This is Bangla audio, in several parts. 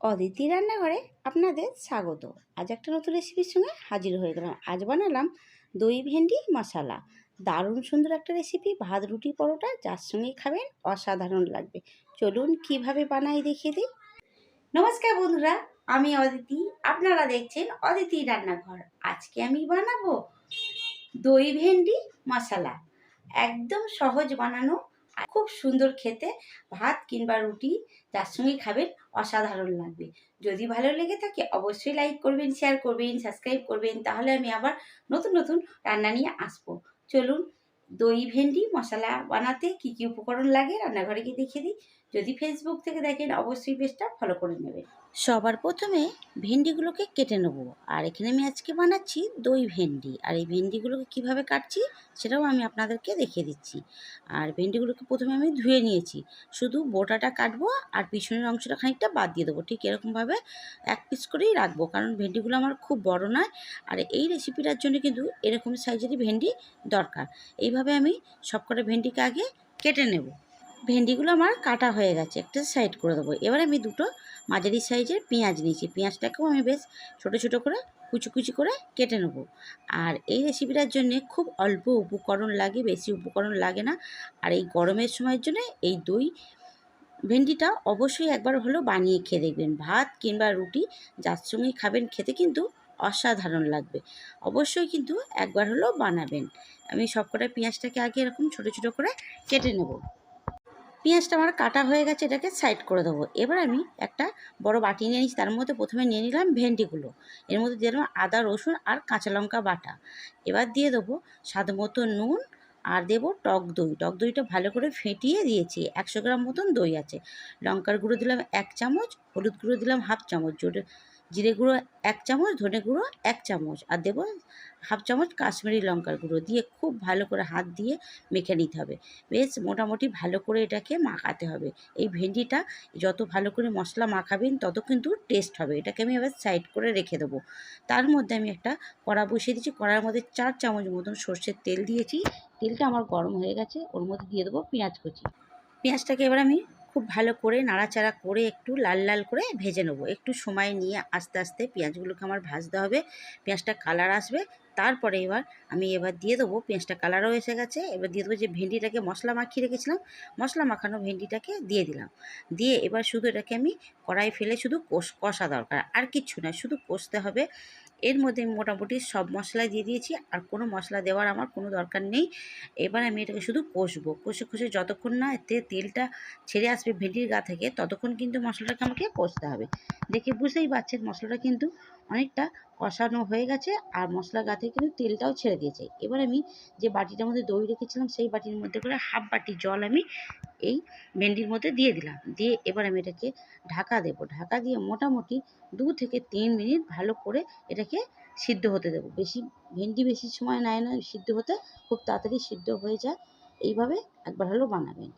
অদিতি রান্নাঘরে আপনাদের স্বাগত। আজ একটা নতুন রেসিপির সঙ্গে হাজির হয়ে গেলাম। আজ বানালাম দই, ভেন্ডি, মশলা। দারুণ সুন্দর একটা রেসিপি ভাত, রুটি, পরোটা, যার সঙ্গে খাবেন অসাধারণ লাগবে। চলুন কীভাবে বানাই দেখিয়ে দিই। নমস্কার বন্ধুরা, আমি অদিতি। আপনারা দেখছেন অদিতি রান্নাঘর। আজকে আমি বানাবো দই, ভেন্ডি, মশলা। একদম সহজ বানানো খুব সুন্দর খেতে। ভাত কিংবা রুটি যার সঙ্গে খাবেন অসাধারণ লাগবে। যদি ভালো লেগে থাকে অবশ্যই লাইক করবেন শেয়ার করবেন সাবস্ক্রাইব করবেন। তাহলে আমি আবার নতুন নতুন রান্না নিয়ে আসব। চলুন দই, ভেন্ডি, মশলা বানাতে কি কি উপকরণ লাগে রান্নাঘরে গিয়ে দেখিয়ে দিই। যদি ফেসবুক থেকে দেখেন, অবশ্যই পেজটা ফলো করে নেবেন। সবার প্রথমে ভেন্ডিগুলোকে কেটে নেব। আর এখানে আমি আজকে বানাচ্ছি দই ভেন্ডি। আর এই ভেন্ডিগুলোকে কীভাবে কাটছি সেটাও আমি আপনাদেরকে দেখিয়ে দিচ্ছি। আর ভেন্ডিগুলোকে প্রথমে আমি ধুয়ে নিয়েছি। শুধু বোটাটা কাটবো আর পিছনের অংশটা খানিকটা বাদ দিয়ে দেবো। ঠিক এরকমভাবে এক পিস করেই রাখব। কারণ ভেন্ডিগুলো আমার খুব বড় নয়। আর এই রেসিপিটার জন্য কিন্তু এরকম সাইজেরই ভেন্ডি দরকার। এইভাবে আমি সবকটা ভেন্ডিকে আগে কেটে নেব। ভেন্ডিগুলো আমার কাটা হয়ে গেছে, একটা সাইড করে দেবো। এবার আমি দুটো মাঝারি সাইজের পেঁয়াজ নিয়েছি। পেঁয়াজটাকেও আমি বেশ ছোটো ছোটো করে কুচি কুচি করে কেটে নেব। আর এই রেসিপিটার জন্য খুব অল্প উপকরণ লাগে, বেশি উপকরণ লাগে না। আর এই গরমের সময়ের জন্য এই দই ভেন্ডিটা অবশ্যই একবার হলেও বানিয়ে খেয়ে দেখবেন। ভাত কিংবা রুটি যার সঙ্গেই খাবেন খেতে কিন্তু অসাধারণ লাগবে। অবশ্যই কিন্তু একবার হলেও বানাবেন। আমি সবকটা পেঁয়াজটাকে আগে এরকম ছোটো ছোটো করে কেটে নেব। পেঁয়াজটা আমার কাটা হয়ে গেছে, এটাকে সাইড করে দেবো। এবার আমি একটা বড় বাটি নিয়ে নিচ্ছি, তার মধ্যে প্রথমে নিয়ে নিলাম ভেন্ডিগুলো এর মধ্যে দিয়ে দিলাম আদা, রসুন আর কাঁচা লঙ্কা বাটা। এবার দিয়ে দেবো স্বাদ মতো নুন আর দেবো টক দই। টক দইটা ভালো করে ফেটিয়ে দিয়েছি। একশো গ্রাম মতন দই আছে। লঙ্কার গুঁড়ো দিলাম এক চামচ, হলুদ গুঁড়ো দিলাম হাফ চামচ জোরে জিরে গুঁড়ো এক চামচ, ধনে গুঁড়ো এক চামচ আর দেবো হাফ চামচ কাশ্মীরি লঙ্কার গুঁড়ো দিয়ে খুব ভালো করে হাত দিয়ে মেখে নিতে হবে। বেশ মোটামুটি ভালো করে এটাকে মাখাতে হবে। এই ভেন্ডিটা যত ভালো করে মশলা মাখাবেন তত কিন্তু টেস্ট হবে। এটাকে আমি এবার সাইড করে রেখে দেবো। তার মধ্যে আমি একটা কড়া বসিয়ে দিয়েছি। কড়ার মধ্যে চার চামচ মতন সর্ষের তেল দিয়েছি। তেলটা আমার গরম হয়ে গেছে, ওর মধ্যে দিয়ে দেবো পেঁয়াজ কুচি। পেঁয়াজটাকে এবার আমি খুব ভালো করে নাড়াচাড়া করে একটু লাল লাল করে ভেজে নেব। একটু সময় নিয়ে আস্তে আস্তে পেঁয়াজগুলোকে আমার ভাজতে হবে, পেঁয়াজটা কালার আসবে। তারপরে এবার আমি এবার দিয়ে দেবো, পেঁয়াজটা কালারও এসে গেছে। এবার দিয়ে দেবো যে ভেন্ডিটাকে মশলা মাখিয়ে রেখেছিলাম, মশলা মাখানো ভেন্ডিটাকে দিয়ে দিলাম। দিয়ে এবার শুধু এটাকে আমি কড়াই ফেলে শুধু কষ, কষা দরকার, আর কিচ্ছু না শুধু কষতে হবে। এর মধ্যে আমি মোটামুটি সব মশলা দিয়ে দিয়েছি, আর কোনো মশলা দেওয়ার আমার কোনো দরকার নেই। এবার আমি এটাকে শুধু কষবো। কষে কষে যতক্ষণ না এতে তেলটা ছেড়ে আসবে ভেন্ডির গা থেকে, ততক্ষণ কিন্তু মশলাটাকে আমাকে কষতে হবে। দেখে বুঝতেই পারছেন মশলাটা কিন্তু অনেকটা কষানো হয়ে গেছে আর মশলা গা থেকে কিন্তু তেলটাও ছেড়ে দিয়েছে। এবার আমি যে বাটিটার মধ্যে দই রেখেছিলাম, সেই বাটির মধ্যে করে হাফ বাটি জল আমি এই ভেন্ডির মধ্যে দিয়ে দিলাম। দিয়ে এবার আমি এটাকে ঢাকা দেবো। ঢাকা দিয়ে মোটামুটি দু থেকে তিন মিনিট ভালো করে এটাকে সিদ্ধ হতে দেবো। বেশি, ভেন্ডি বেশি সময় নেয় না, সিদ্ধ হতে খুব তাড়াতাড়ি সিদ্ধ হয়ে যায়। এইভাবে একবার হলেও বানাবেন।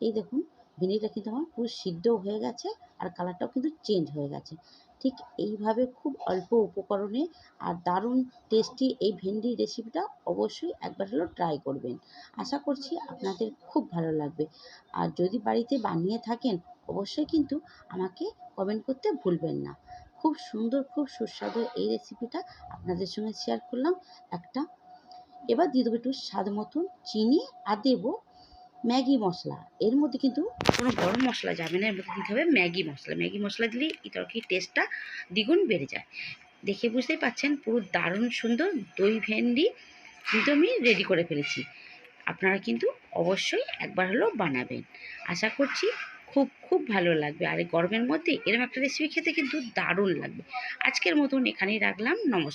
এই দেখুন ভেন্ডিটা কিন্তু আমার পুরো সিদ্ধ হয়ে গেছে আর কালারটাও কিন্তু চেঞ্জ হয়ে গেছে। ঠিক এইভাবে খুব অল্প উপকরণে আর দারুণ টেস্টি এই ভেন্ডির রেসিপিটা অবশ্যই একবার হলেও ট্রাই করবেন। আশা করছি আপনাদের খুব ভালো লাগবে। আর যদি বাড়িতে বানিয়ে থাকেন, অবশ্যই কিন্তু আমাকে কমেন্ট করতে ভুলবেন না। খুব সুন্দর, খুব সুস্বাদু এই রেসিপিটা আপনাদের সঙ্গে শেয়ার করলাম। একটা এবার দিয়ে দেবো একটু স্বাদ মতন চিনি আর দেবো ম্যাগি মশলা। এর মধ্যে কিন্তু কোনো গরম মশলা যাবে না, এর মধ্যে দিতে হবে ম্যাগি মশলা। ম্যাগি মশলা দিলেই এই তরকারির টেস্টটা দ্বিগুণ বেড়ে যায়। দেখে বুঝতেই পাচ্ছেন, পুরো দারুণ সুন্দর দই, ভেন্ডি, কিন্তু আমি রেডি করে ফেলেছি। আপনারা কিন্তু অবশ্যই একবার হলেও বানাবেন। আশা করছি খুব খুব ভালো লাগবে। আর এই গরমের মধ্যে এরকম একটা রেসিপি খেতে কিন্তু দারুণ লাগবে। আজকের মতন এখানেই রাখলাম। নমস্কার।